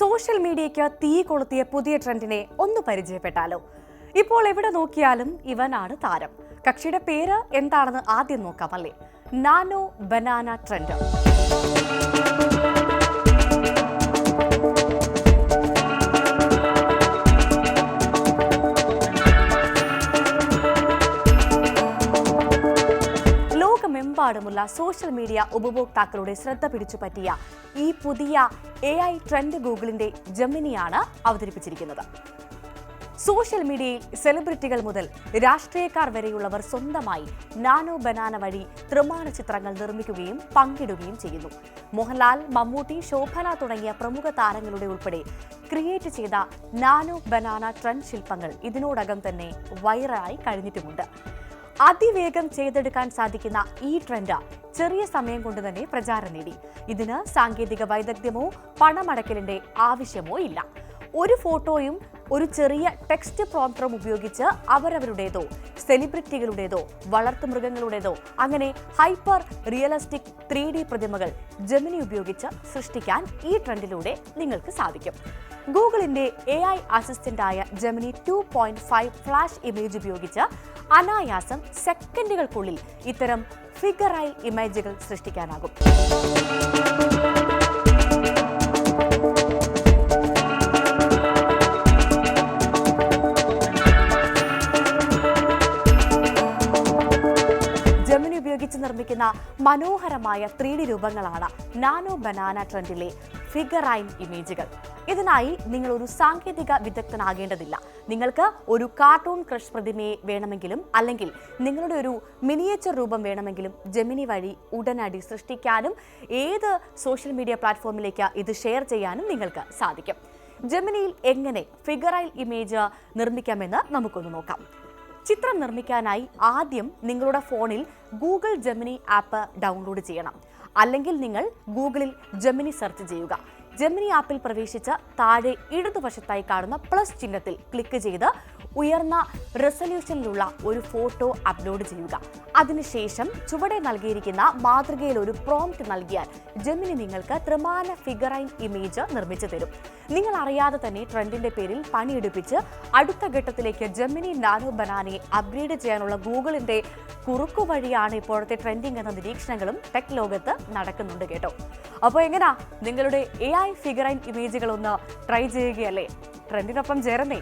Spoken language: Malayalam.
സോഷ്യൽ മീഡിയയ്ക്ക് തീ കൊളുത്തിയ പുതിയ ട്രെൻഡിനെ ഒന്ന് പരിചയപ്പെട്ടാലോ? ഇപ്പോൾ എവിടെ നോക്കിയാലും ഇവനാണ് താരം. കക്ഷിയുടെ പേര് എന്താണെന്ന് ആദ്യം നോക്കാം അല്ലേ? Nano banana trend. ലോകമെമ്പാടുമുള്ള സോഷ്യൽ മീഡിയ ഉപഭോക്താക്കളുടെ ശ്രദ്ധ പിടിച്ചു പറ്റിയ ഈ പുതിയ എ ഐ ട്രെൻഡ് ഗൂഗിളിന്റെ ജമിനിയാണ് അവതരിപ്പിച്ചിരിക്കുന്നത്. സോഷ്യൽ മീഡിയയിൽ സെലിബ്രിറ്റികൾ മുതൽ രാഷ്ട്രീയക്കാർ വരെയുള്ളവർ സ്വന്തമായി നാനോ ബനാന വഴി ത്രിമാന ചിത്രങ്ങൾ നിർമ്മിക്കുകയും പങ്കിടുകയും ചെയ്യുന്നു. മോഹൻലാൽ മമ്മൂട്ടി ശോഭന തുടങ്ങിയ പ്രമുഖ താരങ്ങളുടെ ഉൾപ്പെടെ ക്രിയേറ്റ് ചെയ്ത നാനോ ബനാന ട്രെൻഡ് ശില്പങ്ങൾ ഇതിനോടകം തന്നെ വൈറലായി കഴിഞ്ഞിട്ടുമുണ്ട്. അതിവേഗം ചെയ്തെടുക്കാൻ സാധിക്കുന്ന ഈ ട്രെൻഡ് ചെറിയ സമയം കൊണ്ട് തന്നെ പ്രചാരം നേടി. ഇതിന് സാങ്കേതിക വൈദഗ്ധ്യമോ പണമടക്കലിന്റെ ആവശ്യമോ ഇല്ല. ഒരു ഫോട്ടോയും ഒരു ചെറിയ ടെക്സ്റ്റ് പ്രോംപ്റ്ററും ഉപയോഗിച്ച് അവരവരുടേതോ സെലിബ്രിറ്റികളുടേതോ വളർത്തുമൃഗങ്ങളുടേതോ അങ്ങനെ ഹൈപ്പർ റിയലിസ്റ്റിക് ത്രീ പ്രതിമകൾ ജമിനി ഉപയോഗിച്ച് സൃഷ്ടിക്കാൻ ഈ ട്രെൻഡിലൂടെ നിങ്ങൾക്ക് സാധിക്കും. ഗൂഗിളിന്റെ A I അസിസ്റ്റന്റായ Gemini two point five flash image ഉപയോഗിച്ച് അനായാസം സെക്കൻഡുകൾക്കുള്ളിൽ ഇത്തരം ഫിഗറൈൽ ഇമേജുകൾ സൃഷ്ടിക്കാനാകും. നിർമ്മിക്കുന്ന മനോഹരമായ ത്രീ ഡി രൂപങ്ങളാണ് നാനോ ബനാന ട്രെൻഡിലെ ഫിഗറൈൻ ഇമേജുകൾ ഇതിനായി നിങ്ങൾ ഒരു സാങ്കേതിക വിദഗ്ധനാകേണ്ടതില്ല. നിങ്ങൾക്ക് ഒരു കാർട്ടൂൺ ക്രഷ് പ്രതിമയെ വേണമെങ്കിലും അല്ലെങ്കിൽ നിങ്ങളുടെ ഒരു മിനിയേച്ചർ രൂപം വേണമെങ്കിലും ജെമിനി വഴി ഉടനടി സൃഷ്ടിക്കാനും ഏത് സോഷ്യൽ മീഡിയ പ്ലാറ്റ്ഫോമിലേക്ക് ഇത് ഷെയർ ചെയ്യാനും നിങ്ങൾക്ക് സാധിക്കും. ജെമിനിയിൽ എങ്ങനെ ഫിഗറൈൽ ഇമേജ് നിർമ്മിക്കാമെന്ന് നമുക്കൊന്ന് നോക്കാം. ചിത്രം നിർമ്മിക്കാനായി ആദ്യം നിങ്ങളുടെ ഫോണിൽ ഗൂഗിൾ ജെമിനി ആപ്പ് ഡൗൺലോഡ് ചെയ്യണം. അല്ലെങ്കിൽ നിങ്ങൾ ഗൂഗിളിൽ ജെമിനി സെർച്ച് ചെയ്യുക. ജെമിനി ആപ്പിൽ പ്രവേശിച്ച് താഴെ ഇടതുവശത്തായി കാണുന്ന പ്ലസ് ചിഹ്നത്തിൽ ക്ലിക്ക് ചെയ്ത് ഉയർന്ന റെസൊല്യൂഷനിലുള്ള ഒരു ഫോട്ടോ അപ്ലോഡ് ചെയ്യുക. അതിനുശേഷം ചുവടെ നൽകിയിരിക്കുന്ന മാതൃകയിൽ ഒരു പ്രോംപ്റ്റ് നൽകിയാൽ ജെമിനി നിങ്ങൾക്ക് ത്രിമാന ഫിഗറൈൻ ഇമേജ് നിർമ്മിച്ചു തരും. നിങ്ങൾ അറിയാതെ തന്നെ ട്രെൻഡിന്റെ പേരിൽ പണിയെടുപ്പിച്ച് അടുത്ത ഘട്ടത്തിലേക്ക് ജെമിനി നാനോ ബനാനയെ അപ്ഗ്രേഡ് ചെയ്യാനുള്ള ഗൂഗിളിന്റെ കുറുക്കു വഴിയാണ് ഇപ്പോഴത്തെ ട്രെൻഡിംഗ് എന്ന നിരീക്ഷണങ്ങളും ടെക് ലോകത്ത് നടക്കുന്നുണ്ട് കേട്ടോ. അപ്പോൾ എങ്ങനാ? നിങ്ങളുടെ എ ഐ ഫിഗറൈൻ ഇമേജുകൾ ഒന്ന് ട്രൈ ചെയ്യുകയല്ലേ? ട്രെൻഡിനൊപ്പം ചേർന്നേ